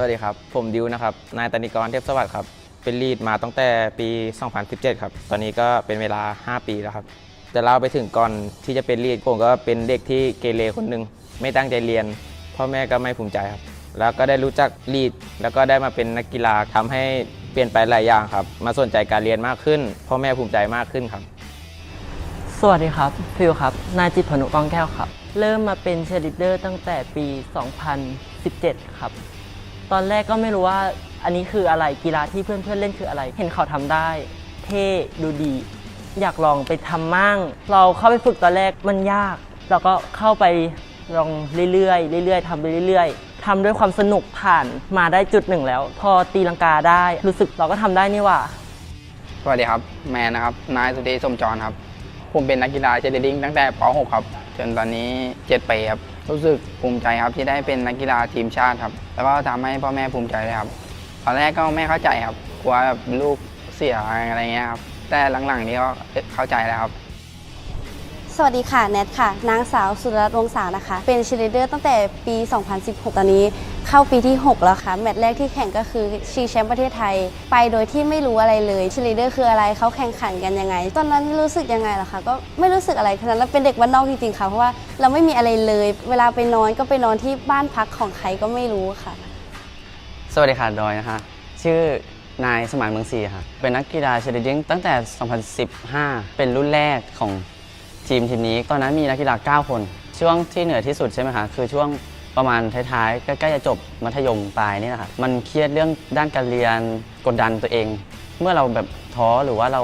วัสดีครับ ผมดิวนะครับ นายตนิกรเทพสวัสดิ์ครับ เป็นลีดมาตั้งแต่ปี 2017 ครับ ตอนนี้ก็เป็นเวลา 5 ปีแล้วครับ จะเล่าไปถึงก่อนที่จะเป็นลีดผมก็เป็นเด็กที่เกเรคนหนึ่งไม่ตั้งใจเรียน พ่อแม่ก็ไม่ภูมิใจครับ แล้วก็ได้รู้จักลีด แล้วก็ได้มาเป็นนักกีฬาทำให้เปลี่ยนไปหลายอย่างครับ มาสนใจการเรียนมากขึ้น พ่อแม่ภูมิใจมากขึ้นครับ สวัสดีครับฟิวครับ นายจิตพนุกองแก้วครับ เริ่มมาเป็นเชยร์ลิเดอร์ตั้งแต่ปี 2017 ครับ ตอนแรกก็ไม่รู้ว่าอันนี้คืออะไรกีฬาที่เพื่อนๆเล่นคืออะไร เห็นเขาทำได้ เท่ดูดี อยากลองไปทำมั่ง เราเข้าไปฝึกตอนแรกมันยาก เราก็เข้าไปลองเรื่อยๆเรื่อยๆทำไปเรื่อยๆทำด้วยความสนุกผ่านมาได้จุดหนึ่งแล้ว พอตีลังกาได้รู้สึกเราก็ทำได้นี่ว่าสวัสดีครับ แมนนะครับนายสุธีสมจรครับ ผมเป็นนักกีฬาเชยร์ลีดดิ้งตั้งแต่ป .6 ครับจนตอนนี้7ปีครับ รู้สึกภูมิใจครับที่ได้เป็นนักกีฬาทีมชาติครับ แล้วก็ทำให้พ่อแม่ภูมิใจเลยครับตอนแรกก็ไม่เข้าใจครับกลัวแบบลูกเสียอะไรเงี้ยครับแต่หลังๆนี้ก็เข้าใจแล้วครับ สวัสดีค่ะ แนทค่ะ นางสาวสุรรัตน์วงศานะคะ เป็นชีเลเดอร์ตั้งแต่ปี 2016 ตอนนี้เข้าปีที่ 6 แล้วค่ะ แมตช์แรกที่แข่งก็คือชิงแชมป์ประเทศไทย ไปโดยที่ไม่รู้อะไรเลยชีเลเดอร์คืออะไรเขาแข่งขันกันยังไง ตอนนั้นรู้สึกยังไงล่ะคะก็ไม่รู้สึกอะไรขนาดนั้นเป็นเด็กบ้านนอกจริงๆค่ะเพราะว่าเราไม่มีอะไรเลย เวลาไปนอนก็ไปนอนที่บ้านพักของใครก็ไม่รู้ค่ะ สวัสดีค่ะดอยนะคะชื่อนายสมานเมืองศรีค่ะเป็นนักกีฬาเชลีดดิ้งตั้งแต่ 2015 เป็นรุ่นแรกของ ทีมทีมนี้ตอนนั้นมีนักกีฬา 9 คน ช่วงที่เหนื่อยที่สุดใช่ไหมคะคือช่วงประมาณท้ายๆใกล้ๆจะจบมัธยมปลายนี่แหละค่ะมันเครียดเรื่องด้านการเรียนกดดันตัวเอง เมื่อเราแบบท้อหรือว่าเรา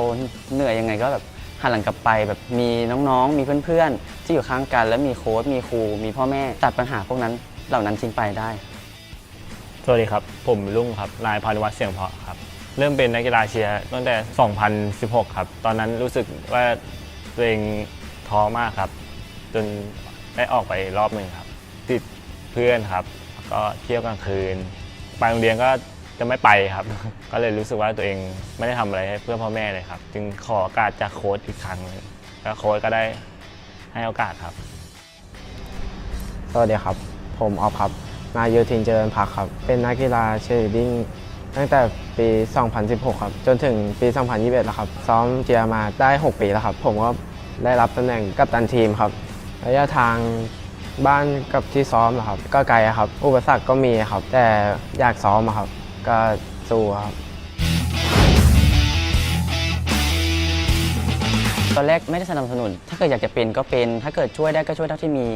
เหนื่อยยังไงก็แบบหันหลังกลับไปแบบมีน้องๆ มีเพื่อนๆ ที่อยู่ข้างกัน แล้วมีโค้ชมีครู มีพ่อแม่ตัดปัญหาพวกนั้นเหล่านั้นทิ้งไปได้ สวัสดีครับ ผมลุงครับนายพานุวัฒน์เสียงเพาะครับ เริ่มเป็นนักกีฬาเชียร์ตั้งแต่ 2016 ครับ ตอนนั้นรู้สึกว่าตัวเอง ท้อมากครับ จนได้ออกไปรอบหนึ่งครับ ติดเพื่อนครับก็เที่ยวกลางคืนไปโรงเรียนก็จะไม่ไปครับ ก็เลยรู้สึกว่าตัวเองไม่ได้ทำอะไรให้เพื่อพ่อแม่เลยครับ จึงขอโอกาสจากโค้ชอีกครั้งนึงแล้วโค้ชก็ได้ให้โอกาสครับ สวัสดีครับ ผมออฟครับ นายโยธินเจริญพักครับ เป็นนักกีฬาเชยร์ลีดดิ้งตั้งแต่ปี 2016 ครับ จนถึงปี 2021 แล้วครับ ซ้อมเจียมาได้ 6 ปีแล้วครับ ผมก็ ได้รับตำแหน่งกัปตันทีมครับ ระยะทางบ้านกับที่ซ้อมนะครับ ก็ไกลครับ อุปสรรคก็มีครับ แต่อยากซ้อมครับ ก็สู้ครับ ตอนแรกไม่ได้สนับสนุน ถ้าเกิดอยากจะเป็นก็เป็น ถ้าเกิดช่วยได้ก็ช่วยเท่าที่มี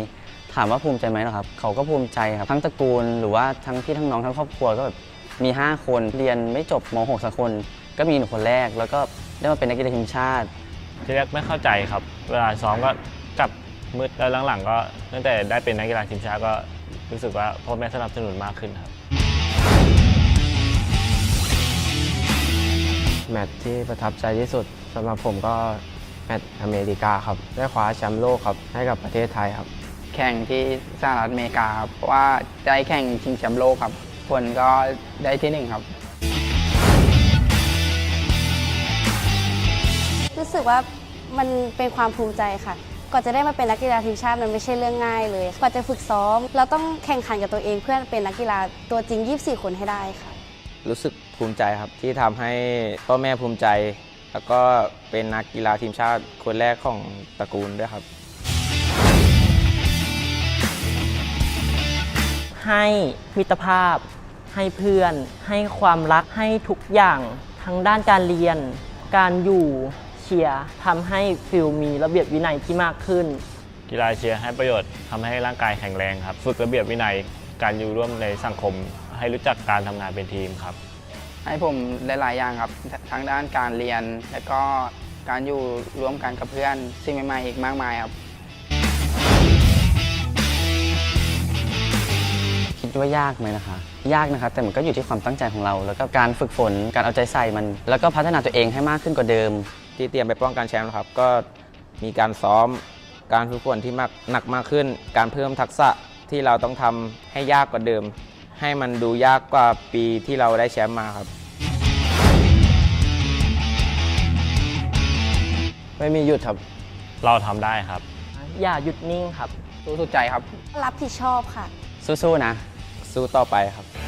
ถามว่าภูมิใจไหมนะครับ เขาก็ภูมิใจครับ ทั้งตระกูล หรือว่าทั้งพี่ทั้งน้องทั้งครอบครัวก็แบบมี 5 คน เรียนไม่จบม .6 สักคน ก็มีหนึ่งคนแรก แล้วก็ได้มาเป็นนักกีฬาทีมชาติ ที่แรกไม่เข้าใจครับ เวลาซ้อมก็กลับมืดแล้วหลังๆ ก็ตั้งแต่ได้เป็นนักกีฬาทีมชาติก็รู้สึกว่าพ่อแม่สนับสนุนมากขึ้นครับ แมตช์ที่ประทับใจที่สุดสำหรับผมก็แมตช์อเมริกาครับ ได้คว้าแชมป์โลกครับให้กับประเทศไทยครับ แข่งที่สหรัฐอเมริกาครับเพราะว่าได้แข่งชิงแชมป์โลกครับ ผลก็ได้ที่หนึ่งครับ รู้สึกว่ามันเป็นความภูมิใจค่ะก่อนจะได้มาเป็นนักกีฬาทีมชาติมันไม่ใช่เรื่องง่ายเลย กว่าจะฝึกซ้อม เราต้องแข่งขันกับตัวเองเพื่อเป็นนักกีฬาตัวจริง 24 คนให้ได้ค่ะ รู้สึกภูมิใจครับที่ทำให้พ่อแม่ภูมิใจ แล้วก็เป็นนักกีฬาทีมชาติคนแรกของตระกูลด้วยครับ ให้มิตรภาพ ให้เพื่อน ให้ความรักให้ทุกอย่างทั้งด้านการเรียน การอยู่ เชียร์ทำให้ฟิลมีระเบียบวินัยที่มากขึ้น กีฬาเชียร์ให้ประโยชน์ทำให้ร่างกายแข็งแรงครับ ฝึกระเบียบวินัยการอยู่ร่วมในสังคม ให้รู้จักการทำงานเป็นทีมครับ ให้ผมได้หลายอย่างครับ ทั้งด้านการเรียน และก็การอยู่ร่วมกันกับเพื่อนสิ่งใหม่ ๆ อีกมากมายครับ คิดว่ายากไหมนะคะ ยากนะครับแต่มันก็อยู่ที่ความตั้งใจของเรา แล้วก็การฝึกฝนการเอาใจใส่มัน แล้วก็พัฒนาตัวเองให้มากขึ้นกว่าเดิม ที่เตรียมไปป้องกันแชมป์นะครับ ก็มีการซ้อมการฝึกฝนที่มากหนักมากขึ้น การเพิ่มทักษะที่เราต้องทำให้ยากกว่าเดิม ให้มันดูยากกว่าปีที่เราได้แชมป์มาครับ ไม่มีหยุดครับ เราทำได้ครับ อย่าหยุดนิ่งครับ สู้สุดใจครับ รับผิดชอบค่ะ สู้ๆนะ สู้ต่อไปครับ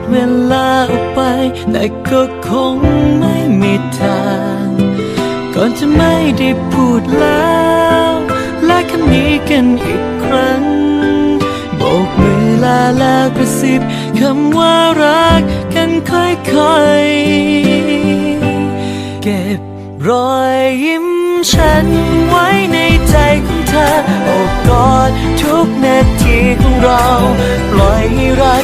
ดเวลาออกไป แต่ก็คงไม่มีทาง ก่อนจะไม่ได้พูดแล้ว และคำนี้กันอีกครั้ง โบกมือลาแล้วกระซิบคำว่ารักกันค่อยๆ เก็บรอยยิ้มฉันไว้ในใจของเธอโอบกอดทุกนาทีของเรา ปล่อยให้รัก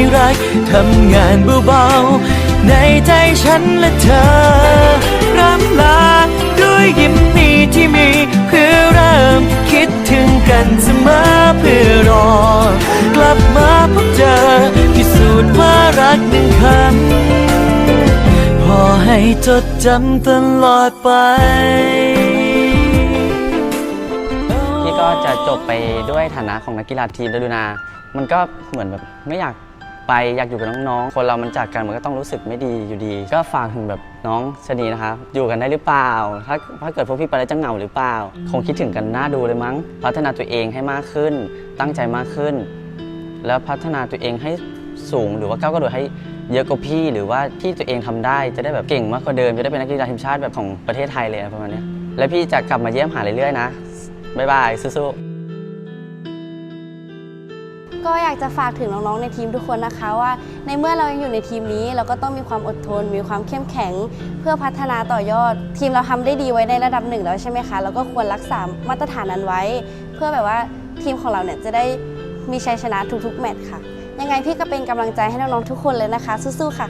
กทำงานเบาๆ ในใจฉันและเธอรำลาด้วยยิ้มนี้ที่มีเพื่อเริ่มคิดถึงกันเสมอเพื่อรอ กลับมาพบเจอพิสูจน์ว่ารักหนึ่งคำพอให้จดจำตลอดไปพี่ก็จะจบไปด้วยฐานะของนักกีฬาทีมฤดูนา มันก็เหมือนแบบไม่อยาก ไปอยากอยู่กับน้องๆ คนเรามันจากกันมันก็ต้องรู้สึกไม่ดีอยู่ดี ก็ฝากถึงแบบน้องชะนีนะคะอยู่กันได้หรือเปล่า ถ้าถ้าเกิดพวกพี่ไปแล้วจะเหงาหรือเปล่า คงคิดถึงกันน่าดูเลยมั้ง พัฒนาตัวเองให้มากขึ้น ตั้งใจมากขึ้น แล้วพัฒนาตัวเองให้สูงหรือว่าก้าวกระโดดให้เยอะกว่าพี่หรือว่าที่ตัวเองทำได้จะได้แบบเก่งมากกว่าเดิมจะได้เป็นนักกีฬาทีมชาติแบบของประเทศไทยเลยอะไรประมาณเนี้ยแล้วพี่จะกลับมาเยี่ยมหาเรื่อยๆนะบ๊ายบายสู้ๆ ก็อยากจะฝากถึงน้องๆในทีมทุกคนนะคะว่า ในเมื่อเรายังอยู่ในทีมนี้ เราก็ต้องมีความอดทน มีความเข้มแข็ง เพื่อพัฒนาต่อยอด ทีมเราทำได้ดีไว้ในระดับหนึ่งแล้วใช่ไหมคะเราก็ควรรักษามาตรฐานนั้นไว้ เพื่อแบบว่าทีมของเราเนี่ยจะได้มีชัยชนะทุกๆแมตช์ค่ะ ยังไงพี่ก็เป็นกำลังใจให้น้องๆทุกคนเลยนะคะสู้ๆค่ะ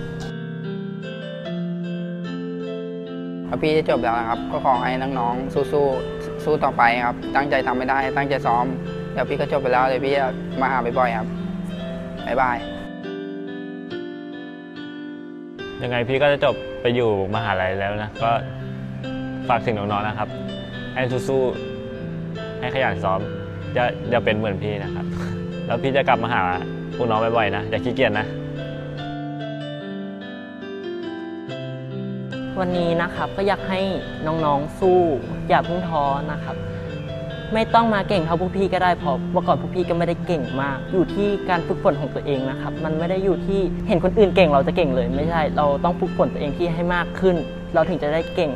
พอพี่จะจบแล้วนะครับ ก็ขอให้น้องๆสู้ๆสู้ต่อไปครับ ตั้งใจทำไม่ได้ตั้งใจซ้อม เดี๋ยวพี่ก็จบไปแล้วเดี๋ยวพี่จะมาหาบ่อยๆครับบ๊ายบายยังไงพี่ก็จะจบไปอยู่มหาลัยแล้วนะ ก็ฝากถึงน้องๆนะครับให้สู้ๆให้ขยันซ้อมอย่าอย่าเป็นเหมือนพี่นะครับ แล้วพี่จะกลับมาหาพวกน้องบ่อยๆนะ อย่าขี้เกียจนะ วันนี้นะครับก็อยากให้น้องๆสู้ อย่าเพิ่งท้อนะครับ ไม่ต้องมาเก่งเท่าพวกพี่ก็ได้เพราะเมื่อก่อนพวกพี่ก็ไม่ได้เก่งมาก อยู่ที่การฝึกฝนของตัวเองนะครับ มันไม่ได้อยู่ที่เห็นคนอื่นเก่งเราจะเก่งเลย ไม่ใช่ เราต้องฝึกฝนตัวเองที่ให้มากขึ้น เราถึงจะได้เก่ง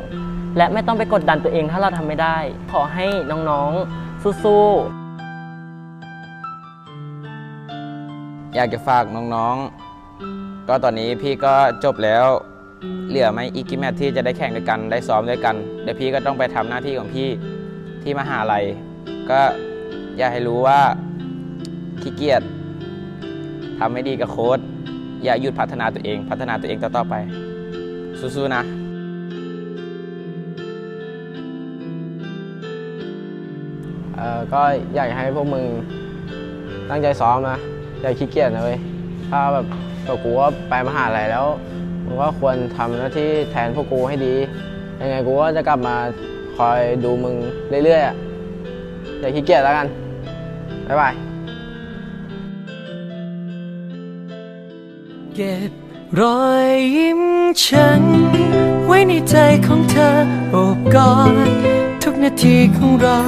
และไม่ต้องไปกดดันตัวเองถ้าเราทำไม่ได้ ขอให้น้องๆสู้ๆ อยากจะฝากน้องๆ ก็ตอนนี้พี่ก็จบแล้ว เหลือไหมอีกกี่แมตช์ที่จะได้แข่งด้วยกันได้ซ้อมด้วยกันเดี๋ยวพี่ก็ต้องไปทำหน้าที่ของพี่ ที่มหาลัย ก็อยากให้รู้ว่าขี้เกียจทำไม่ดีกับโค้ดอย่าหยุดพัฒนาตัวเอง พัฒนาตัวเองต่อๆไป สู้ๆนะเออก็อยากให้พวกมึงตั้งใจซ้อมนะ อย่าขี้เกียจนะเว้ย ถ้าแบบแบบกูว่าไปมหาลัยแล้วมึงก็ควรทำหน้าที่แทนพวกกูให้ดี ยังไงกูก็จะกลับมา คอยดูมึงเรื่อยๆอะอย่าขี้เกียจแล้วกัน บ๊ายบาย เก็บรอยยิ้มฉัน ไว้ในใจของเธอโอบกอดทุกนาทีของเรา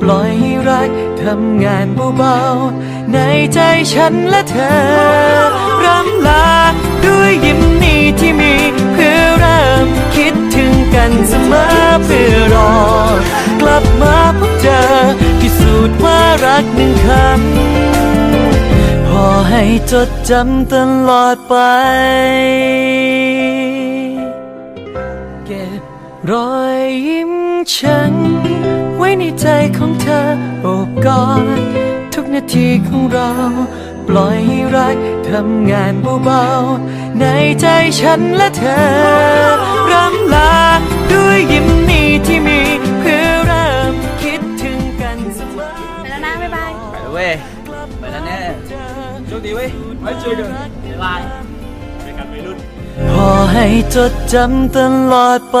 ปล่อยให้รักทำงานเบาๆในใจฉันและเธอรำ ลา ด้วยยิ้มนี้ที่มี เพื่อเริ่มคิดถึงกันเสมอเพื่อรอ กลับมาพบเจอพิสูจน์ว่ารักหนึ่งคำพอให้จดจำตลอดไป เก็บรอยยิ้มฉัน ไว้ในใจของเธอโอบกอดทุกนาทีของเรา ปล่อยให้รัก ทำงานเบาๆในใจฉันและเธอรำลาด้วยยิ้มนี้ที่มีเพื่อเริ่มคิดถึงกันเสมอไปแล้วนะบ๊ายบายไปเลยเว้ยไปแล้วแน่โชคดีเว้ยไว้เจอกันพอให้จดจำตลอดไป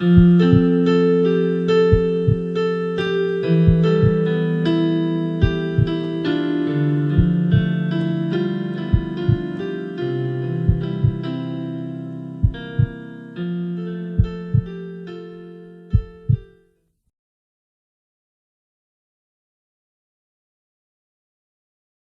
Música